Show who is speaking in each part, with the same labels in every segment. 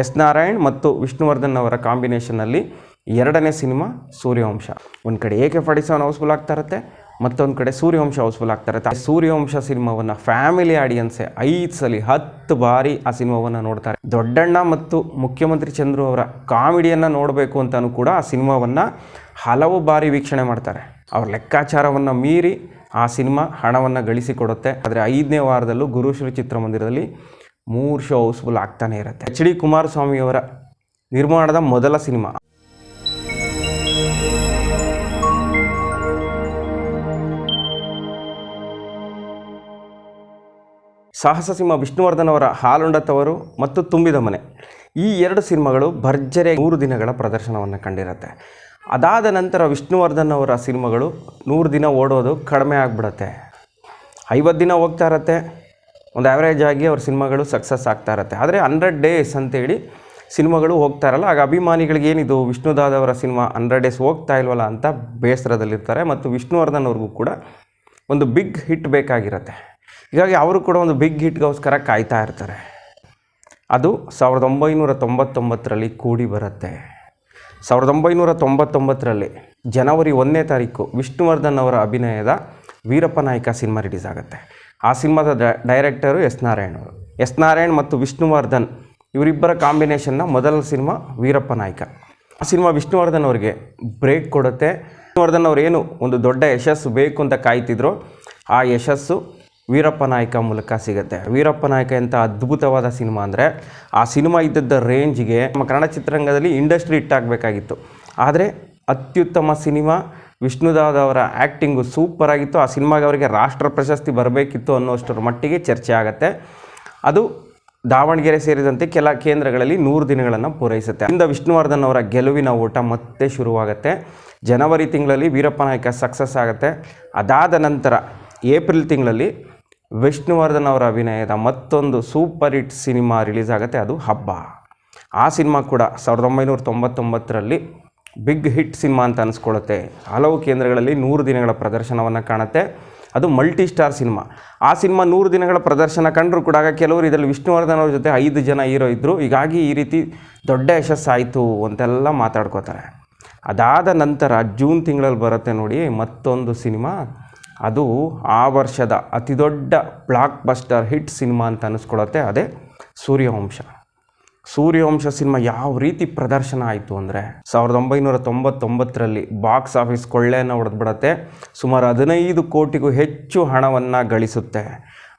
Speaker 1: S Narayan ಮತ್ತು ವಿಷ್ಣುವರ್ಧನ್ ಅವರ ಕಾಂಬಿನೇಷನಲ್ಲಿ ಎರಡನೇ ಸಿನಿಮಾ ಸೂರ್ಯವಂಶ. ಒಂದು ಕಡೆ A K forty seven house full ಆಗ್ತಾ ಇರುತ್ತೆ, ಮತ್ತೊಂದು ಕಡೆ ಸೂರ್ಯವಂಶ ಹೌಸ್ಫುಲ್ ಆಗ್ತಾ ಇರುತ್ತೆ. ಸೂರ್ಯವಂಶ ಸಿನಿಮಾವನ್ನು ಫ್ಯಾಮಿಲಿ ಆಡಿಯನ್ಸೇ ಐದು ಸಲ ಹತ್ತು ಬಾರಿ ಆ ಸಿನಿಮಾವನ್ನು ನೋಡ್ತಾರೆ. ದೊಡ್ಡಣ್ಣ ಮತ್ತು ಮುಖ್ಯಮಂತ್ರಿ ಚಂದ್ರು ಅವರ ಕಾಮಿಡಿಯನ್ನು ನೋಡಬೇಕು ಅಂತಲೂ ಕೂಡ ಆ ಸಿನಿಮಾವನ್ನು ಹಲವು ಬಾರಿ ವೀಕ್ಷಣೆ ಮಾಡ್ತಾರೆ. ಅವ್ರ ಲೆಕ್ಕಾಚಾರವನ್ನು ಮೀರಿ ಆ ಸಿನಿಮಾ ಹಣವನ್ನು ಗಳಿಸಿಕೊಡುತ್ತೆ ಆದರೆ ಐದನೇ ವಾರದಲ್ಲೂ ಗುರುಶ್ರೀ ಚಿತ್ರಮಂದಿರದಲ್ಲಿ ಮೂರು ಶೋ ಹೌಸ್ಫುಲ್ ಆಗ್ತಾನೆ ಇರುತ್ತೆ. ಎಚ್ ಡಿ ಕುಮಾರಸ್ವಾಮಿಯವರ ನಿರ್ಮಾಣದ ಮೊದಲ ಸಿನಿಮಾ. ಸಾಹಸ ಸಿಂಹ ವಿಷ್ಣುವರ್ಧನ್ ಅವರ ಹಾಲುಂಡ ತವರು ಮತ್ತು ತುಂಬಿದ ಮನೆ. ಈ ಎರಡು ಸಿನಿಮಾಗಳು ಭರ್ಜರಿ ಮೂರು ದಿನಗಳ ಪ್ರದರ್ಶನವನ್ನು ಕಂಡಿರುತ್ತೆ. ಅದಾದ ನಂತರ ವಿಷ್ಣುವರ್ಧನ್ ಅವರ ಸಿನಿಮಾಗಳು ನೂರು ದಿನ ಓಡೋದು ಕಡಿಮೆ ಆಗಿಬಿಡುತ್ತೆ. ಐವತ್ತು ದಿನ ಹೋಗ್ತಾ ಇರತ್ತೆ. ಒಂದು ಆ್ಯಾವ್ರೇಜ್ ಆಗಿ ಅವ್ರ ಸಿನಿಮಾಗಳು ಸಕ್ಸಸ್ ಆಗ್ತಾ ಇರುತ್ತೆ. ಆದರೆ ಹಂಡ್ರೆಡ್ ಡೇಸ್ ಅಂತೇಳಿ ಸಿನಿಮಾಗಳು ಹೋಗ್ತಾ ಇರಲ್ಲ. ಆಗ ಅಭಿಮಾನಿಗಳಿಗೆ ಏನಿದು? ವಿಷ್ಣುದಾದ್ ಅವರ ಸಿನಿಮಾ ಹಂಡ್ರೆಡ್ ಡೇಸ್ ಹೋಗ್ತಾ ಇಲ್ವಲ್ಲ ಅಂತ ಬೇಸರದಲ್ಲಿರ್ತಾರೆ. ಮತ್ತು ವಿಷ್ಣುವರ್ಧನ್ ಅವ್ರಿಗೂ ಕೂಡ ಒಂದು ಬಿಗ್ ಹಿಟ್ ಬೇಕಾಗಿರುತ್ತೆ. ಹೀಗಾಗಿ ಅವರು ಕೂಡ ಒಂದು ಬಿಗ್ ಹಿಟ್ಗೋಸ್ಕರ ಕಾಯ್ತಾ ಇರ್ತಾರೆ. ಅದು ಸಾವಿರದ ಒಂಬೈನೂರ ತೊಂಬತ್ತೊಂಬತ್ತರಲ್ಲಿ ಕೂಡಿ ಬರುತ್ತೆ. ಸಾವಿರದ ಒಂಬೈನೂರ ತೊಂಬತ್ತೊಂಬತ್ತರಲ್ಲಿ ಜನವರಿ ಒಂದನೇ ತಾರೀಕು ವಿಷ್ಣುವರ್ಧನ್ ಅವರ ಅಭಿನಯದ ವೀರಪ್ಪ ನಾಯಕ ಸಿನಿಮಾ ರಿಲೀಸ್ ಆಗುತ್ತೆ. ಆ ಸಿನಿಮಾದ ಡೈರೆಕ್ಟರು ಎಸ್ ನಾರಾಯಣ್ ಅವರು. ಎಸ್ ನಾರಾಯಣ್ ಮತ್ತು ವಿಷ್ಣುವರ್ಧನ್ ಇವರಿಬ್ಬರ ಕಾಂಬಿನೇಷನ್ನ ಮೊದಲ ಸಿನಿಮಾ ವೀರಪ್ಪ ನಾಯ್ಕ. ಆ ಸಿನಿಮಾ ವಿಷ್ಣುವರ್ಧನ್ ಅವರಿಗೆ ಬ್ರೇಕ್ ಕೊಡುತ್ತೆ. ವಿಷ್ಣುವರ್ಧನ್ ಅವರು ಏನು ಒಂದು ದೊಡ್ಡ ಯಶಸ್ಸು ಬೇಕು ಅಂತ ಕಾಯ್ತಿದ್ರು. ಆ ಯಶಸ್ಸು ವೀರಪ್ಪ ನಾಯಕ ಮೂಲಕ ಸಿಗುತ್ತೆ. ವೀರಪ್ಪ ನಾಯಕ ಎಂಥ ಅದ್ಭುತವಾದ ಸಿನಿಮಾ ಅಂದರೆ ಆ ಸಿನಿಮಾ ಇದ್ದದ್ದ ರೇಂಜ್ಗೆ ನಮ್ಮ ಕನ್ನಡ ಚಿತ್ರರಂಗದಲ್ಲಿ ಇಂಡಸ್ಟ್ರಿ ಇಟ್ಟಾಗಬೇಕಾಗಿತ್ತು ಆದರೆ ಅತ್ಯುತ್ತಮ ಸಿನಿಮಾ ವಿಷ್ಣುದಾದ್ ಅವರ ಆ್ಯಕ್ಟಿಂಗು ಸೂಪರ್ ಆಗಿತ್ತು. ಆ ಸಿನಿಮಾಗೆ ಅವರಿಗೆ ರಾಷ್ಟ್ರ ಪ್ರಶಸ್ತಿ ಬರಬೇಕಿತ್ತು ಅನ್ನೋಷ್ಟರ ಮಟ್ಟಿಗೆ ಚರ್ಚೆ ಆಗುತ್ತೆ. ಅದು ದಾವಣಗೆರೆ ಸೇರಿದಂತೆ ಕೆಲ ಕೇಂದ್ರಗಳಲ್ಲಿ ನೂರು ದಿನಗಳನ್ನು ಪೂರೈಸುತ್ತೆ. ಇಂದ ವಿಷ್ಣುವರ್ಧನ್ ಅವರ ಗೆಲುವಿನ ಓಟ ಮತ್ತೆ ಶುರುವಾಗುತ್ತೆ. ಜನವರಿ ತಿಂಗಳಲ್ಲಿ ವೀರಪ್ಪ ನಾಯಕ ಸಕ್ಸಸ್ ಆಗುತ್ತೆ. ಅದಾದ ನಂತರ ಏಪ್ರಿಲ್ ತಿಂಗಳಲ್ಲಿ ವಿಷ್ಣುವರ್ಧನ್ ಅವರ ಅಭಿನಯದ ಮತ್ತೊಂದು ಸೂಪರ್ ಹಿಟ್ ಸಿನಿಮಾ ರಿಲೀಸ್ ಆಗುತ್ತೆ. ಅದು ಹಬ್ಬ. ಆ ಸಿನಿಮಾ ಕೂಡ ಸಾವಿರದ ಒಂಬೈನೂರ ತೊಂಬತ್ತೊಂಬತ್ತರಲ್ಲಿ ಬಿಗ್ ಹಿಟ್ ಸಿನಿಮಾ ಅಂತ ಅನಿಸ್ಕೊಳ್ಳುತ್ತೆ. ಹಲವು ಕೇಂದ್ರಗಳಲ್ಲಿ ನೂರು ದಿನಗಳ ಪ್ರದರ್ಶನವನ್ನು ಕಾಣುತ್ತೆ. ಅದು ಮಲ್ಟಿ ಸ್ಟಾರ್ ಸಿನಿಮಾ. ಆ ಸಿನಿಮಾ ನೂರು ದಿನಗಳ ಪ್ರದರ್ಶನ ಕಂಡರೂ ಕೂಡ ಕೆಲವರು ಇದರಲ್ಲಿ ವಿಷ್ಣುವರ್ಧನ್ ಅವ್ರ ಜೊತೆ ಐದು ಜನ ಹೀರೋ ಇದ್ದರು ಹೀಗಾಗಿ ಈ ರೀತಿ ದೊಡ್ಡ ಯಶಸ್ಸಾಯಿತು ಅಂತೆಲ್ಲ ಮಾತಾಡ್ಕೋತಾರೆ. ಅದಾದ ನಂತರ ಜೂನ್ ತಿಂಗಳಲ್ಲಿ ಬರುತ್ತೆ ನೋಡಿ ಮತ್ತೊಂದು ಸಿನಿಮಾ. ಅದು ಆ ವರ್ಷದ ಅತಿ ದೊಡ್ಡ ಬ್ಲಾಕ್ ಬಸ್ಟರ್ ಹಿಟ್ ಸಿನಿಮಾ ಅಂತ ಅನಿಸ್ಕೊಳತ್ತೆ ಅದೇ ಸೂರ್ಯವಂಶ. ಸೂರ್ಯವಂಶ ಸಿನಿಮಾ ಯಾವ ರೀತಿ ಪ್ರದರ್ಶನ ಆಯಿತು ಅಂದರೆ ಸಾವಿರದ ಒಂಬೈನೂರ ತೊಂಬತ್ತೊಂಬತ್ತರಲ್ಲಿ ಬಾಕ್ಸ್ ಆಫೀಸ್ ಕೊಳ್ಳೆಯನ್ನು ಹೊಡೆದ್ಬಿಡತ್ತೆ. ಸುಮಾರು ಹದಿನೈದು ಕೋಟಿಗೂ ಹೆಚ್ಚು ಹಣವನ್ನು ಗಳಿಸುತ್ತೆ.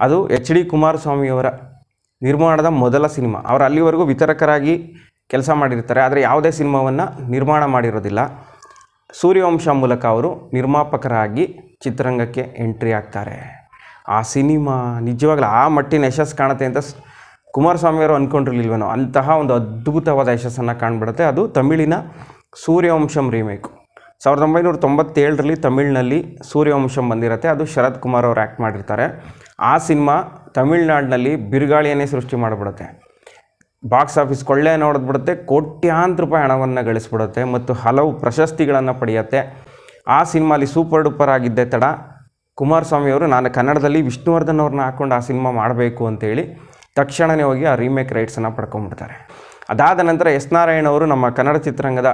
Speaker 1: ಅದು ಎಚ್ ಡಿ ಕುಮಾರಸ್ವಾಮಿಯವರ ನಿರ್ಮಾಣದ ಮೊದಲ ಸಿನಿಮಾ. ಅವರು ಅಲ್ಲಿವರೆಗೂ ವಿತರಕರಾಗಿ ಕೆಲಸ ಮಾಡಿರ್ತಾರೆ, ಆದರೆ ಯಾವುದೇ ಸಿನಿಮಾವನ್ನು ನಿರ್ಮಾಣ ಮಾಡಿರೋದಿಲ್ಲ. ಸೂರ್ಯವಂಶ ಮೂಲಕ ಅವರು ನಿರ್ಮಾಪಕರಾಗಿ ಚಿತ್ರರಂಗಕ್ಕೆ ಎಂಟ್ರಿ ಆಗ್ತಾರೆ. ಆ ಸಿನಿಮಾ ನಿಜವಾಗ್ಲೂ ಆ ಮಟ್ಟಿನ ಯಶಸ್ಸು ಕಾಣುತ್ತೆ ಅಂತ ಕುಮಾರಸ್ವಾಮಿಯವರು ಅಂದ್ಕೊಂಡಿರ್ಲಿಲ್ವೇನೋ ಅಂತಹ ಒಂದು ಅದ್ಭುತವಾದ ಯಶಸ್ಸನ್ನು ಕಾಣ್ಬಿಡುತ್ತೆ. ಅದು ತಮಿಳಿನ ಸೂರ್ಯವಂಶಂ ರೀಮೇಕು. ಸಾವಿರದ ಒಂಬೈನೂರ ತೊಂಬತ್ತೇಳರಲ್ಲಿ ತಮಿಳಿನಲ್ಲಿ ಸೂರ್ಯವಂಶಂ ಬಂದಿರುತ್ತೆ. ಅದು ಶರತ್ ಕುಮಾರ್ ಅವರು ಆ್ಯಕ್ಟ್ ಮಾಡಿರ್ತಾರೆ. ಆ ಸಿನಿಮಾ ತಮಿಳ್ನಾಡಿನಲ್ಲಿ ಬಿರುಗಾಳಿಯನ್ನೇ ಸೃಷ್ಟಿ ಮಾಡಿಬಿಡುತ್ತೆ. ಬಾಕ್ಸ್ ಆಫೀಸ್ ಕೊಳ್ಳೆ ನೋಡಿದ್ಬಿಡುತ್ತೆ ಕೋಟ್ಯಾಂತರ ರೂಪಾಯಿ ಹಣವನ್ನು ಗಳಿಸ್ಬಿಡುತ್ತೆ ಮತ್ತು ಹಲವು ಪ್ರಶಸ್ತಿಗಳನ್ನು ಪಡೆಯುತ್ತೆ. ಆ ಸಿನಿಮಾಲಿ ಸೂಪರ್ ಡೂಪರ್ ಆಗಿದ್ದೆ ತಡ. ಕುಮಾರಸ್ವಾಮಿಯವರು, ನಾನು ಕನ್ನಡದಲ್ಲಿ ವಿಷ್ಣುವರ್ಧನ್ ಅವ್ರನ್ನ ಹಾಕ್ಕೊಂಡು ಆ ಸಿನಿಮಾ ಮಾಡಬೇಕು ಅಂತೇಳಿ ತಕ್ಷಣವೇ ಹೋಗಿ ಆ ರೀಮೇಕ್ ರೈಟ್ಸನ್ನು ಪಡ್ಕೊಂಡ್ಬಿಡ್ತಾರೆ. ಅದಾದ ನಂತರ ಎಸ್ ನಾರಾಯಣ್ ಅವರು ನಮ್ಮ ಕನ್ನಡ ಚಿತ್ರರಂಗದ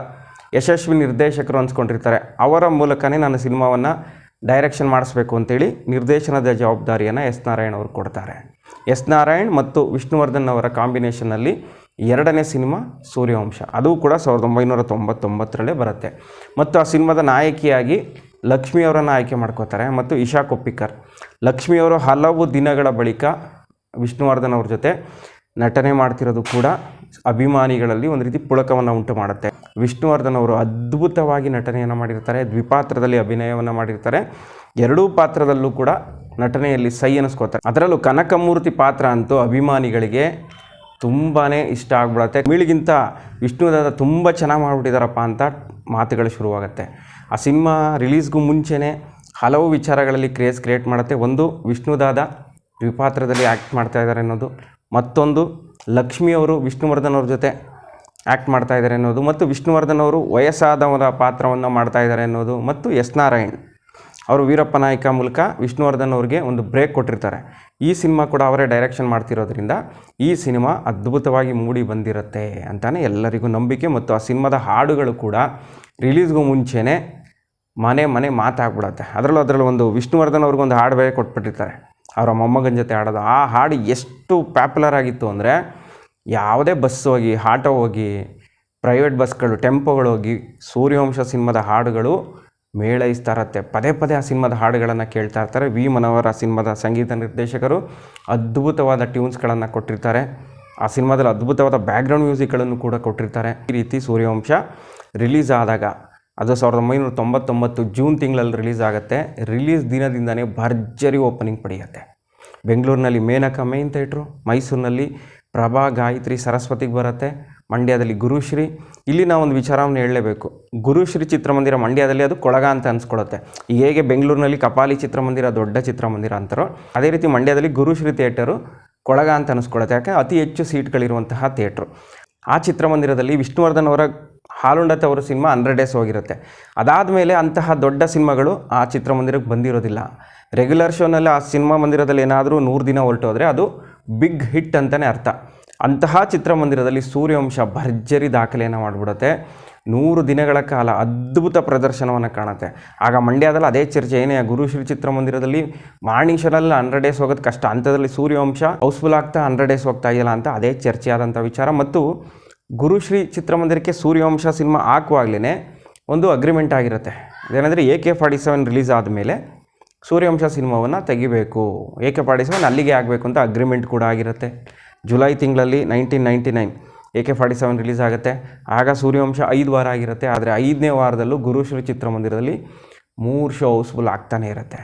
Speaker 1: ಯಶಸ್ವಿ ನಿರ್ದೇಶಕರು ಅನ್ಸ್ಕೊಂಡಿರ್ತಾರೆ. ಅವರ ಮೂಲಕನೇ ನಾನು ಸಿನಿಮಾವನ್ನು ಡೈರೆಕ್ಷನ್ ಮಾಡಿಸ್ಬೇಕು ಅಂತೇಳಿ ನಿರ್ದೇಶನದ ಜವಾಬ್ದಾರಿಯನ್ನು ಎಸ್ ನಾರಾಯಣ್ ಅವರು ಕೊಡ್ತಾರೆ. ಎಸ್ ನಾರಾಯಣ್ ಮತ್ತು ವಿಷ್ಣುವರ್ಧನ್ ಅವರ ಕಾಂಬಿನೇಷನ್ನಲ್ಲಿ ಎರಡನೇ ಸಿನಿಮಾ ಸೂರ್ಯವಂಶ. ಅದು ಕೂಡ ಸಾವಿರದ ಒಂಬೈನೂರ ತೊಂಬತ್ತೊಂಬತ್ತರಲ್ಲೇ ಬರುತ್ತೆ. ಮತ್ತು ಆ ಸಿನಿಮಾದ ನಾಯಕಿಯಾಗಿ ಲಕ್ಷ್ಮಿಯವರನ್ನು ಆಯ್ಕೆ ಮಾಡ್ಕೋತಾರೆ. ಮತ್ತು ಇಶಾ ಕೊಪ್ಪಿಕರ್. ಲಕ್ಷ್ಮಿಯವರು ಹಲವು ದಿನಗಳ ಬಳಿಕ ವಿಷ್ಣುವರ್ಧನ್ ಅವ್ರ ಜೊತೆ ನಟನೆ ಮಾಡ್ತಿರೋದು ಕೂಡ ಅಭಿಮಾನಿಗಳಲ್ಲಿ ಒಂದು ರೀತಿ ಪುಳಕವನ್ನು ಉಂಟು ಮಾಡುತ್ತೆ. ವಿಷ್ಣುವರ್ಧನ್ ಅವರು ಅದ್ಭುತವಾಗಿ ನಟನೆಯನ್ನು ಮಾಡಿರ್ತಾರೆ, ದ್ವಿಪಾತ್ರದಲ್ಲಿ ಅಭಿನಯವನ್ನು ಮಾಡಿರ್ತಾರೆ. ಎರಡೂ ಪಾತ್ರದಲ್ಲೂ ಕೂಡ ನಟನೆಯಲ್ಲಿ ಸೈ ಅನ್ನಿಸ್ಕೋತಾರೆ ಅದರಲ್ಲೂ ಕನಕಮೂರ್ತಿ ಪಾತ್ರ ಅಂತೂ ಅಭಿಮಾನಿಗಳಿಗೆ ತುಂಬಾ ಇಷ್ಟ ಆಗ್ಬಿಡತ್ತೆ. ತಮಿಳಿಗಿಂತ ವಿಷ್ಣುದಾದ ತುಂಬ ಚೆನ್ನಾಗಿ ಮಾಡಿಬಿಟ್ಟಿದಾರಪ್ಪ ಅಂತ ಮಾತುಗಳು ಶುರುವಾಗುತ್ತೆ. ಆ ಸಿನಿಮಾ ರಿಲೀಸ್ಗೂ ಮುಂಚೆನೇ ಹಲವು ವಿಚಾರಗಳಲ್ಲಿ ಕ್ರೇಜ್ ಕ್ರಿಯೇಟ್ ಮಾಡುತ್ತೆ. ಒಂದು ವಿಷ್ಣುದಾದ ದ್ವಿಪಾತ್ರದಲ್ಲಿ ಆ್ಯಕ್ಟ್ ಮಾಡ್ತಾ ಇದ್ದಾರೆ ಅನ್ನೋದು. ಮತ್ತೊಂದು, ಲಕ್ಷ್ಮಿ ಅವರು ವಿಷ್ಣುವರ್ಧನ್ ಅವ್ರ ಜೊತೆ ಆ್ಯಕ್ಟ್ ಮಾಡ್ತಾ ಇದ್ದಾರೆ ಅನ್ನೋದು. ಮತ್ತು ವಿಷ್ಣುವರ್ಧನ್ ಅವರು ವಯಸ್ಸಾದವರ ಪಾತ್ರವನ್ನು ಮಾಡ್ತಾ ಇದ್ದಾರೆ ಅನ್ನೋದು. ಮತ್ತು ಎಸ್ ನಾರಾಯಣ್ ಅವರು ವೀರಪ್ಪ ನಾಯಕ ಮೂಲಕ ವಿಷ್ಣುವರ್ಧನ್ ಅವ್ರಿಗೆ ಒಂದು ಬ್ರೇಕ್ ಕೊಟ್ಟಿರ್ತಾರೆ. ಈ ಸಿನಿಮಾ ಕೂಡ ಅವರೇ ಡೈರೆಕ್ಷನ್ ಮಾಡ್ತಿರೋದ್ರಿಂದ ಈ ಸಿನಿಮಾ ಅದ್ಭುತವಾಗಿ ಮೂಡಿ ಬಂದಿರುತ್ತೆ ಅಂತಲೇ ಎಲ್ಲರಿಗೂ ನಂಬಿಕೆ. ಮತ್ತು ಆ ಸಿನಿಮಾದ ಹಾಡುಗಳು ಕೂಡ ರಿಲೀಸ್ಗೂ ಮುಂಚೆನೇ ಮನೆ ಮನೆ ಮಾತಾಗ್ಬಿಡತ್ತೆ. ಅದರಲ್ಲೂ ಅದರಲ್ಲಿ ಒಂದು ವಿಷ್ಣುವರ್ಧನ್ ಅವ್ರಿಗೊಂದು ಹಾಡು ಬೇರೆ ಕೊಟ್ಬಿಟ್ಟಿರ್ತಾರೆ. ಅವರ ಮೊಮ್ಮಗನ ಜೊತೆ ಆಡೋದು. ಆ ಹಾಡು ಎಷ್ಟು ಪ್ಯಾಪ್ಯುಲರ್ ಆಗಿತ್ತು ಅಂದರೆ ಯಾವುದೇ ಬಸ್ ಹೋಗಿ ಆಟೋ ಹೋಗಿ ಪ್ರೈವೇಟ್ ಬಸ್ಗಳು ಟೆಂಪೋಗಳು ಹೋಗಿ ಸೂರ್ಯವಂಶ ಸಿನಿಮಾದ ಹಾಡುಗಳು ಮೇಳೈಸ್ತಾ ಇರತ್ತೆ ಪದೇ ಪದೇ ಆ ಸಿನಿಮಾದ ಹಾಡುಗಳನ್ನು ಕೇಳ್ತಾ ಇರ್ತಾರೆ. ವಿ ಮನೋಹರ್ ಸಿನಿಮಾದ ಸಂಗೀತ ನಿರ್ದೇಶಕರು ಅದ್ಭುತವಾದ ಟ್ಯೂನ್ಸ್ಗಳನ್ನು ಕೊಟ್ಟಿರ್ತಾರೆ. ಆ ಸಿನಿಮಾದಲ್ಲಿ ಅದ್ಭುತವಾದ ಬ್ಯಾಕ್ಗ್ರೌಂಡ್ ಮ್ಯೂಸಿಕ್ಗಳನ್ನು ಕೂಡ ಕೊಟ್ಟಿರ್ತಾರೆ. ಈ ರೀತಿ ಸೂರ್ಯವಂಶ ರಿಲೀಸ್ ಆದಾಗ ಅದು ಸಾವಿರದ ಒಂಬೈನೂರ ತೊಂಬತ್ತೊಂಬತ್ತು ಜೂನ್ ತಿಂಗಳಲ್ಲಿ ರಿಲೀಸ್ ಆಗುತ್ತೆ. ರಿಲೀಸ್ ದಿನದಿಂದನೇ ಭರ್ಜರಿ ಓಪನಿಂಗ್ ಪಡೆಯುತ್ತೆ. ಬೆಂಗಳೂರಿನಲ್ಲಿ ಮೇನಕ ಮೇನ್ ಥಿಯೇಟ್ರು ಮೈಸೂರಿನಲ್ಲಿ ಪ್ರಭಾ ಗಾಯತ್ರಿ ಸರಸ್ವತಿಗೆ ಬರುತ್ತೆ. ಮಂಡ್ಯದಲ್ಲಿ ಗುರುಶ್ರೀ. ಇಲ್ಲಿ ನಾವು ಒಂದು ವಿಚಾರವನ್ನು ಹೇಳಲೇಬೇಕು. ಗುರುಶ್ರೀ ಚಿತ್ರಮಂದಿರ ಮಂಡ್ಯದಲ್ಲಿ ಅದು ಕೊಳಗ ಅಂತ ಅನ್ಸ್ಕೊಳುತ್ತೆ. ಈಗ ಹೇಗೆ ಬೆಂಗಳೂರಿನಲ್ಲಿ ಕಪಾಲಿ ಚಿತ್ರಮಂದಿರ, ದೊಡ್ಡ ಚಿತ್ರಮಂದಿರ ಅಂತಾರೋ, ಅದೇ ರೀತಿ ಮಂಡ್ಯದಲ್ಲಿ ಗುರುಶ್ರೀ ಥಿಯೇಟರು ಕೊಳಗ ಅಂತ ಅನಿಸ್ಕೊಳುತ್ತೆ. ಯಾಕೆ? ಅತಿ ಹೆಚ್ಚು ಸೀಟ್ಗಳಿರುವಂತಹ ಥಿಯೇಟ್ರು. ಆ ಚಿತ್ರಮಂದಿರದಲ್ಲಿ ವಿಷ್ಣುವರ್ಧನ್ ಅವರ ಹಾಲುಂಡತೆ ಅವರ ಸಿನಿಮಾ ಹಂಡ್ರೆಡ್ ಡೇಸ್ ಹೋಗಿರುತ್ತೆ. ಅದಾದ ಮೇಲೆ ಅಂತಹ ದೊಡ್ಡ ಸಿನಿಮಾಗಳು ಆ ಚಿತ್ರಮಂದಿರಕ್ಕೆ ಬಂದಿರೋದಿಲ್ಲ. ರೆಗ್ಯುಲರ್ ಶೋನಲ್ಲಿ ಆ ಸಿನಿಮಾ ಮಂದಿರದಲ್ಲಿ ಏನಾದರೂ ನೂರು ದಿನ ಹೊರಟೋದ್ರೆ ಅದು ಬಿಗ್ ಹಿಟ್ ಅಂತಲೇ ಅರ್ಥ. ಅಂತಹ ಚಿತ್ರಮಂದಿರದಲ್ಲಿ ಸೂರ್ಯವಂಶ ಭರ್ಜರಿ ದಾಖಲೆಯನ್ನು ಮಾಡಿಬಿಡುತ್ತೆ. ನೂರು ದಿನಗಳ ಕಾಲ ಅದ್ಭುತ ಪ್ರದರ್ಶನವನ್ನು ಕಾಣುತ್ತೆ. ಆಗ ಮಂಡ್ಯದಲ್ಲಿ ಅದೇ ಚರ್ಚೆ, ಏನೇ ಗುರುಶ್ರೀ ಚಿತ್ರಮಂದಿರದಲ್ಲಿ ಮಾರ್ನಿಂಗ್ ಶೋನಲ್ಲಿ ಹಂಡ್ರೆಡ್ ಡೇಸ್ ಹೋಗೋದು ಕಷ್ಟ. ಅಂಥದ್ರಲ್ಲಿ ಸೂರ್ಯವಂಶ ಹೌಸ್ಫುಲ್ ಆಗ್ತಾ ಹಂಡ್ರೆಡ್ ಡೇಸ್ ಹೋಗ್ತಾ ಇದೆಯಲ್ಲ ಅಂತ ಅದೇ ಚರ್ಚೆ ವಿಚಾರ. ಮತ್ತು ಗುರುಶ್ರೀ ಚಿತ್ರಮಂದಿರಕ್ಕೆ ಸೂರ್ಯವಂಶ ಸಿನಿಮಾ ಹಾಕುವಾಗಲೇ ಒಂದು ಅಗ್ರಿಮೆಂಟ್ ಆಗಿರುತ್ತೆ. ಅದೇನೆಂದರೆ A K forty seven release ಆದಮೇಲೆ ಸೂರ್ಯವಂಶ ಸಿನಿಮಾವನ್ನು ತೆಗಿಬೇಕು. ಎ ಕೆ ಫಾರ್ಟಿ ಸೆವೆನ್ ಅಲ್ಲಿಗೆ ಆಗಬೇಕು ಅಂತ ಅಗ್ರಿಮೆಂಟ್ ಕೂಡ ಆಗಿರುತ್ತೆ. ಜುಲೈ ತಿಂಗಳಲ್ಲಿ nineteen ninety nine A K forty seven release ಆಗುತ್ತೆ. ಆಗ ಸೂರ್ಯವಂಶ ಐದು ವಾರ ಆಗಿರುತ್ತೆ. ಆದರೆ ಐದನೇ ವಾರದಲ್ಲೂ ಗುರುಶ್ರೀ ಚಿತ್ರಮಂದಿರದಲ್ಲಿ ಮೂರು ಶೋ ಹೌಸ್ಫುಲ್ ಆಗ್ತಾನೆ ಇರುತ್ತೆ.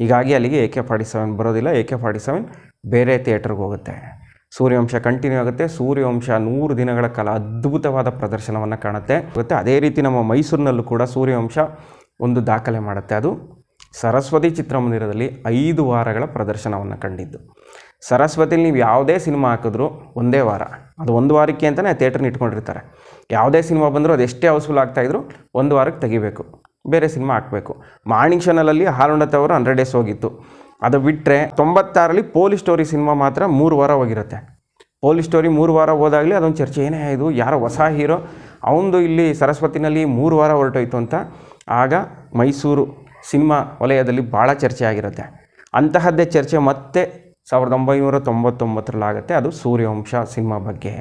Speaker 1: ಹೀಗಾಗಿ ಅಲ್ಲಿಗೆ ಎ ಕೆ ಫಾರ್ಟಿ ಸೆವೆನ್ ಬರೋದಿಲ್ಲ. ಎ ಕೆ ಫಾರ್ಟಿ ಸೆವೆನ್ ಬೇರೆ ಥಿಯೇಟ್ರಿಗೆ ಹೋಗುತ್ತೆ. ಸೂರ್ಯವಂಶ ಕಂಟಿನ್ಯೂ ಆಗುತ್ತೆ. ಸೂರ್ಯವಂಶ ನೂರು ದಿನಗಳ ಕಾಲ ಅದ್ಭುತವಾದ ಪ್ರದರ್ಶನವನ್ನು ಕಾಣುತ್ತೆ. ಮತ್ತು ಅದೇ ರೀತಿ ನಮ್ಮ ಮೈಸೂರಿನಲ್ಲೂ ಕೂಡ ಸೂರ್ಯವಂಶ ಒಂದು ದಾಖಲೆ ಮಾಡುತ್ತೆ. ಅದು ಸರಸ್ವತಿ ಚಿತ್ರಮಂದಿರದಲ್ಲಿ ಐದು ವಾರಗಳ ಪ್ರದರ್ಶನವನ್ನು ಕಂಡಿದ್ದು. ಸರಸ್ವತಿಲಿ ನೀವು ಯಾವುದೇ ಸಿನಿಮಾ ಹಾಕಿದ್ರು ಒಂದೇ ವಾರ. ಅದು ಒಂದು ವಾರಕ್ಕೆ ಅಂತಲೇ ಥಿಯೇಟ್ರನ್ನ ಇಟ್ಕೊಂಡಿರ್ತಾರೆ. ಯಾವುದೇ ಸಿನಿಮಾ ಬಂದರೂ ಅದು ಎಷ್ಟೇ ಹೌಸ್ಫುಲ್ ಆಗ್ತಾಯಿದ್ರು ಒಂದು ವಾರಕ್ಕೆ ತೆಗಿಬೇಕು. ಬೇರೆ ಸಿನಿಮಾ ಹಾಕಬೇಕು. ಮಾರ್ನಿಂಗ್ ಚಾನಲಲ್ಲಿ ಹಾಲುಂಡತ್ ಅವರು ಹಂಡ್ರೆಡ್ ಡೇಸ್ ಹೋಗಿತ್ತು. ಅದು ಬಿಟ್ಟರೆ ತೊಂಬತ್ತಾರಲ್ಲಿ ಪೋಲಿಸ್ ಸ್ಟೋರಿ ಸಿನಿಮಾ ಮಾತ್ರ ಮೂರು ವಾರ ಹೋಗಿರುತ್ತೆ. ಪೋಲಿಸ್ ಸ್ಟೋರಿ ಮೂರು ವಾರ ಹೋದಾಗಲಿ ಅದೊಂದು ಚರ್ಚೆ, ಏನೇ ಇದು, ಯಾರೋ ಹೊಸ ಹೀರೋ ಅವನದು ಇಲ್ಲಿ ಸರಸ್ವತಿನಲ್ಲಿ ಮೂರು ವಾರ ಹೊರಟೋಯ್ತು ಅಂತ. ಆಗ ಮೈಸೂರು ಸಿನಿಮಾ ವಲಯದಲ್ಲಿ ಭಾಳ ಚರ್ಚೆ ಆಗಿರುತ್ತೆ. ಅಂತಹದ್ದೇ ಚರ್ಚೆ ಮತ್ತೆ ಸಾವಿರದ ಒಂಬೈನೂರ ತೊಂಬತ್ತೊಂಬತ್ತರಲ್ಲಾಗುತ್ತೆ ಅದು ಸೂರ್ಯವಂಶ ಸಿನಿಮಾ ಬಗ್ಗೆ.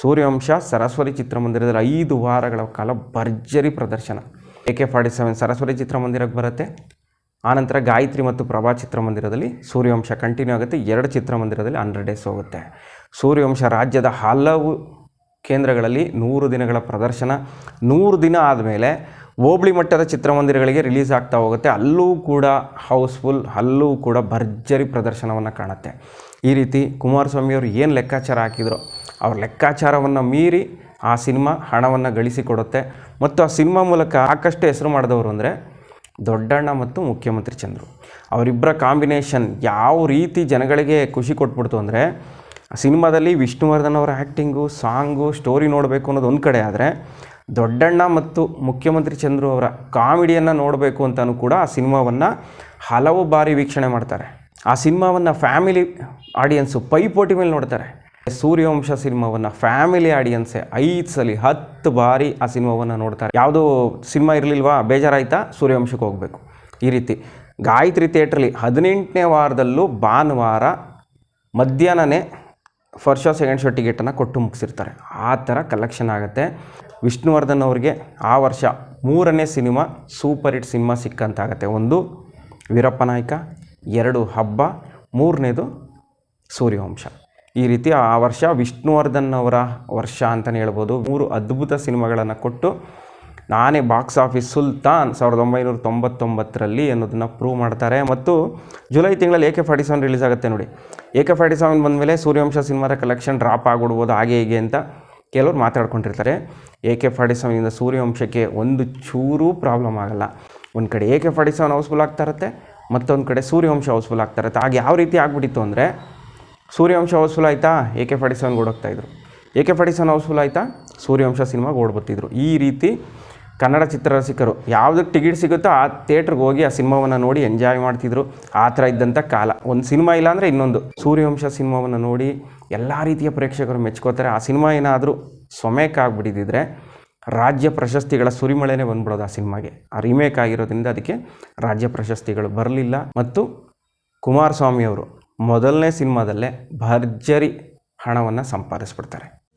Speaker 1: ಸೂರ್ಯವಂಶ ಸರಸ್ವತಿ ಚಿತ್ರಮಂದಿರದಲ್ಲಿ ಐದು ವಾರಗಳ ಕಾಲ ಭರ್ಜರಿ ಪ್ರದರ್ಶನ. A K forty seven Saraswati ಚಿತ್ರಮಂದಿರಕ್ಕೆ ಬರುತ್ತೆ. ಆನಂತರ ಗಾಯತ್ರಿ ಮತ್ತು ಪ್ರಭಾ ಚಿತ್ರಮಂದಿರದಲ್ಲಿ ಸೂರ್ಯವಂಶ ಕಂಟಿನ್ಯೂ ಆಗುತ್ತೆ. ಎರಡು ಚಿತ್ರಮಂದಿರದಲ್ಲಿ ಹಂಡ್ರೆಡ್ ಡೇಸ್ ಹೋಗುತ್ತೆ. ಸೂರ್ಯವಂಶ ರಾಜ್ಯದ ಹಲವು ಕೇಂದ್ರಗಳಲ್ಲಿ ನೂರು ದಿನಗಳ ಪ್ರದರ್ಶನ. ನೂರು ದಿನ ಆದಮೇಲೆ ಹೋಬಳಿ ಮಟ್ಟದ ಚಿತ್ರಮಂದಿರಗಳಿಗೆ ರಿಲೀಸ್ ಆಗ್ತಾ ಹೋಗುತ್ತೆ. ಅಲ್ಲೂ ಕೂಡ ಹೌಸ್ಫುಲ್, ಅಲ್ಲೂ ಕೂಡ ಭರ್ಜರಿ ಪ್ರದರ್ಶನವನ್ನು ಕಾಣುತ್ತೆ. ಈ ರೀತಿ ಕುಮಾರಸ್ವಾಮಿಯವರು ಏನು ಲೆಕ್ಕಾಚಾರ ಹಾಕಿದ್ರು, ಅವ್ರ ಲೆಕ್ಕಾಚಾರವನ್ನು ಮೀರಿ ಆ ಸಿನಿಮಾ ಹಣವನ್ನು ಗಳಿಸಿಕೊಡುತ್ತೆ ಮತ್ತು ಆ ಸಿನಿಮಾ ಮೂಲಕ ಸಾಕಷ್ಟು ಹೆಸರು ಮಾಡಿದವರು ಅಂದರೆ ದೊಡ್ಡಣ್ಣ ಮತ್ತು ಮುಖ್ಯಮಂತ್ರಿ ಚಂದ್ರು. ಅವರಿಬ್ಬರ ಕಾಂಬಿನೇಷನ್ ಯಾವ ರೀತಿ ಜನಗಳಿಗೆ ಖುಷಿ ಕೊಟ್ಬಿಡ್ತು ಅಂದರೆ, ಸಿನಿಮಾದಲ್ಲಿ ವಿಷ್ಣುವರ್ಧನ್ ಅವರ ಆ್ಯಕ್ಟಿಂಗು ಸಾಂಗು ಸ್ಟೋರಿ ನೋಡಬೇಕು ಅನ್ನೋದು ಒಂದು ಕಡೆ ಆದರೆ, ದೊಡ್ಡಣ್ಣ ಮತ್ತು ಮುಖ್ಯಮಂತ್ರಿ ಚಂದ್ರು ಅವರ ಕಾಮಿಡಿಯನ್ನು ನೋಡಬೇಕು ಅಂತಲೂ ಕೂಡ ಆ ಸಿನಿಮಾವನ್ನು ಹಲವು ಬಾರಿ ವೀಕ್ಷಣೆ ಮಾಡ್ತಾರೆ. ಆ ಸಿನಿಮಾವನ್ನು ಫ್ಯಾಮಿಲಿ ಆಡಿಯನ್ಸು ಪೈಪೋಟಿ ಮೇಲೆ ನೋಡ್ತಾರೆ. ಸೂರ್ಯವಂಶ ಸಿನಿಮಾವನ್ನು ಫ್ಯಾಮಿಲಿ ಆಡಿಯನ್ಸೇ ಐದು ಸಲ ಹತ್ತು ಬಾರಿ ಆ ಸಿನಿಮಾವನ್ನು ನೋಡ್ತಾರೆ. ಯಾವುದೋ ಸಿನಿಮಾ ಇರಲಿಲ್ವಾ? ಬೇಜಾರಾಯ್ತಾ? ಸೂರ್ಯವಂಶಕ್ಕೆ ಹೋಗಬೇಕು. ಈ ರೀತಿ. ಗಾಯತ್ರಿ ಥಿಯೇಟ್ರಲ್ಲಿ ಹದಿನೆಂಟನೇ ವಾರದಲ್ಲೂ ಭಾನುವಾರ ಮಧ್ಯಾಹ್ನನೇ ಫಸ್ಟ್ ಶೋ ಸೆಕೆಂಡ್ ಶೋ ಟಿಕೆಟನ್ನು ಕೊಟ್ಟು ಮುಗಿಸಿರ್ತಾರೆ. ಆ ಥರ ಕಲೆಕ್ಷನ್ ಆಗುತ್ತೆ. ವಿಷ್ಣುವರ್ಧನ್ ಅವ್ರಿಗೆ ಆ ವರ್ಷ ಮೂರನೇ ಸಿನಿಮಾ ಸೂಪರ್ ಹಿಟ್ ಸಿನಿಮಾ ಸಿಕ್ಕಂತಾಗತ್ತೆ. ಒಂದು ವೀರಪ್ಪ ನಾಯಕ, ಎರಡು ಹಬ್ಬ, ಮೂರನೇದು ಸೂರ್ಯವಂಶ. ಈ ರೀತಿ ಆ ವರ್ಷ ವಿಷ್ಣುವರ್ಧನ್ ಅವರ ವರ್ಷ ಅಂತಲೇ ಹೇಳ್ಬೋದು. ಮೂರು ಅದ್ಭುತ ಸಿನಿಮಾಗಳನ್ನು ಕೊಟ್ಟು ನಾನೇ ಬಾಕ್ಸ್ ಆಫೀಸ್ ಸುಲ್ತಾನ್ ಸಾವಿರದ ಒಂಬೈನೂರ ತೊಂಬತ್ತೊಂಬತ್ತರಲ್ಲಿ ಅನ್ನೋದನ್ನು ಪ್ರೂವ್ ಮಾಡ್ತಾರೆ. ಮತ್ತು ಜುಲೈ ತಿಂಗಳಲ್ಲಿ A K forty seven release ಆಗುತ್ತೆ ನೋಡಿ. ಎ ಕೆ ಫಾರ್ಟಿ ಸೆವೆನ್ ಬಂದಮೇಲೆ ಸೂರ್ಯವಂಶ ಸಿನಿಮಾದ ಕಲೆಕ್ಷನ್ ಡ್ರಾಪ್ ಆಗಿಬಿಡ್ಬೋದು, ಹಾಗೆ ಹೀಗೆ ಅಂತ ಕೆಲವರು ಮಾತಾಡ್ಕೊಂಡಿರ್ತಾರೆ. ಎ ಕೆ ಫಾರ್ಟಿ ಸೆವೆನಿಂದ ಸೂರ್ಯವಂಶಕ್ಕೆ ಒಂದು ಚೂರೂ ಪ್ರಾಬ್ಲಮ್ ಆಗಲ್ಲ. ಒಂದು ಕಡೆ A K forty seven house full ಆಗ್ತಾ ಇರುತ್ತೆ, ಮತ್ತೊಂದು ಕಡೆ ಸೂರ್ಯವಂಶ ಹೌಸ್ಫುಲ್ ಆಗ್ತಾ ಇರುತ್ತೆ. ಆಗ ಯಾವ ರೀತಿ ಆಗಿಬಿಟ್ಟಿತ್ತು ಅಂದರೆ ಸೂರ್ಯವಂಶ ಹೌಸ್ಫುಲ್ ಆಯಿತಾ? ಎ ಕೆ ಫಾರ್ಟಿ ಸೆವೆನ್ಗೆ ಓಡೋಗ್ತಾಯಿದ್ರು A K forty seven house full ಆಯಿತಾ? ಸೂರ್ಯವಂಶ ಸಿನಿಮಾಗೆ ಓಡ್ಬತ್ತಿದ್ರು ಈ ರೀತಿ ಕನ್ನಡ ಚಿತ್ರರಸಿಕರು ಯಾವುದಕ್ಕೆ ಟಿಕೆಟ್ ಸಿಗುತ್ತೋ ಆ ಥಿಯೇಟ್ರಿಗೆ ಹೋಗಿ ಆ ಸಿನಿಮಾವನ್ನು ನೋಡಿ ಎಂಜಾಯ್ ಮಾಡ್ತಿದ್ರು. ಆ ಥರ ಇದ್ದಂಥ ಕಾಲ. ಒಂದು ಸಿನಿಮಾ ಇಲ್ಲಾಂದರೆ ಇನ್ನೊಂದು. ಸೂರ್ಯವಂಶ ಸಿನಿಮಾವನ್ನು ನೋಡಿ ಎಲ್ಲ ರೀತಿಯ ಪ್ರೇಕ್ಷಕರು ಮೆಚ್ಕೋತಾರೆ. ಆ ಸಿನಿಮಾ ಏನಾದರೂ ಸ್ವಮೇಕ್ ಆಗಿಬಿಟ್ಟಿದ್ರೆ ರಾಜ್ಯ ಪ್ರಶಸ್ತಿಗಳ ಸುರಿಮಳೆನೇ ಬಂದ್ಬಿಡೋದು ಆ ಸಿನಿಮಾಗೆ. ಆ ರೀಮೇಕ್ ಆಗಿರೋದ್ರಿಂದ ಅದಕ್ಕೆ ರಾಜ್ಯ ಪ್ರಶಸ್ತಿಗಳು ಬರಲಿಲ್ಲ. ಮತ್ತು ಕುಮಾರಸ್ವಾಮಿ ಅವರು ಮೊದಲನೇ ಸಿನಿಮಾದಲ್ಲೇ ಭರ್ಜರಿ ಹಣವನ್ನು ಸಂಪಾದಿಸ್ಬಿಡ್ತಾರೆ.